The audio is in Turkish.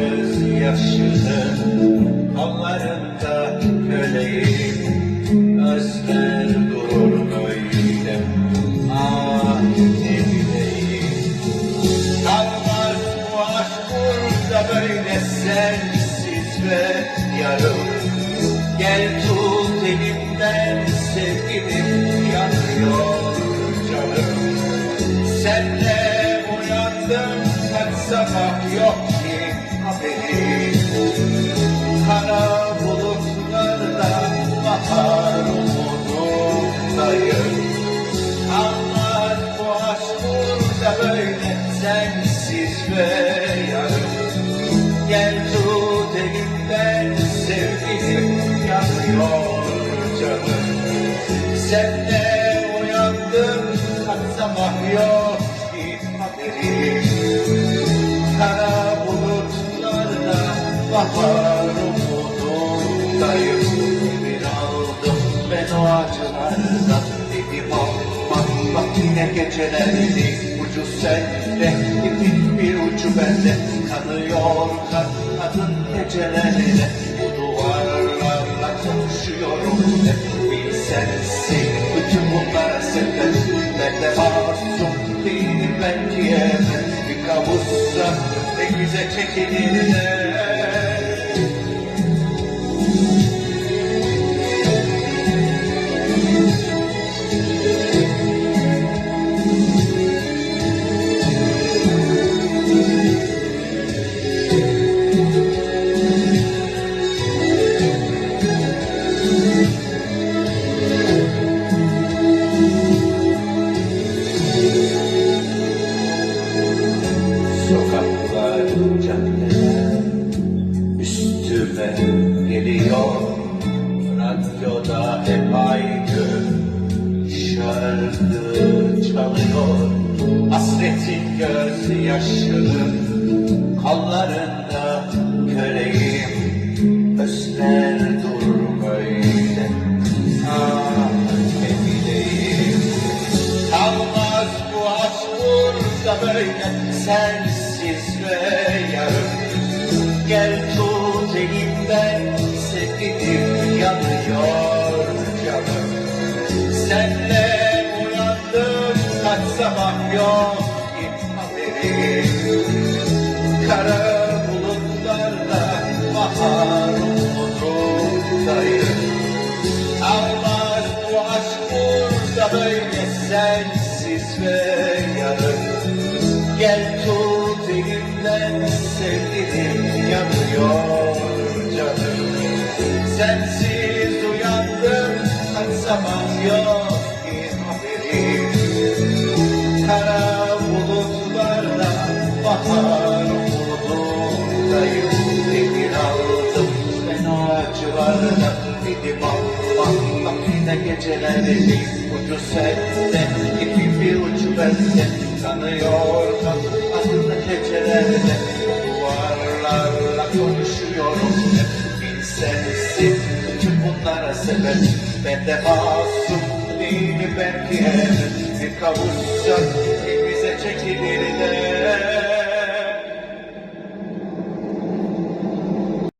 hasretin gözyaşını kollarında köleyim özler durur böyle ah ne bileyim Kalmaz bu aşk burada böyle sensiz ve yarım. Gel tut elimden haberim Kara bulutlarda bahar umudundayım Kalmaz bu böyle sensiz ve yarım Gel tut elimden sevgilim canım Senle uyandım kaç sabah yok ki haberim bahar umudundayım Bir aldım ben o acılardan Dedim olmaz bak yine gecelerdi Ucu sende ipin bir Kanıyor kan kadın gecelerine Bu duvarlarla konuşuyorum hep Bir sensin bütün bunlara sebep Ben de masum değilim tek bize geliyor. Radyoda hep aynı şarkı çalıyor. Hasretin gözyaşları kollarında köleyim Özler dur böyle. Ah ne bileyim Kalmaz bu aşk burada böyle. Sensiz ve yarım. Gel Senle uyandım kaç sabah yok ki haberim Kara bulutlarda bahar umudundayım bu aşk böyle sensiz ve yarım Gel tut elimden sevgilim yanıyor canım Sensiz zaman yok ki haberim. Kara bulutlarda bahar umudundayım. Demir aldım ben o acılardan Dedim Allah bak yine geceleri Ucu sende ipin bir ucu bende. Kanıyor kan adını gecelerde Duvarlarla konuşuyorum. Hep Bil sensin bütün bunlara sebep Ben de masum değilim belki Bir de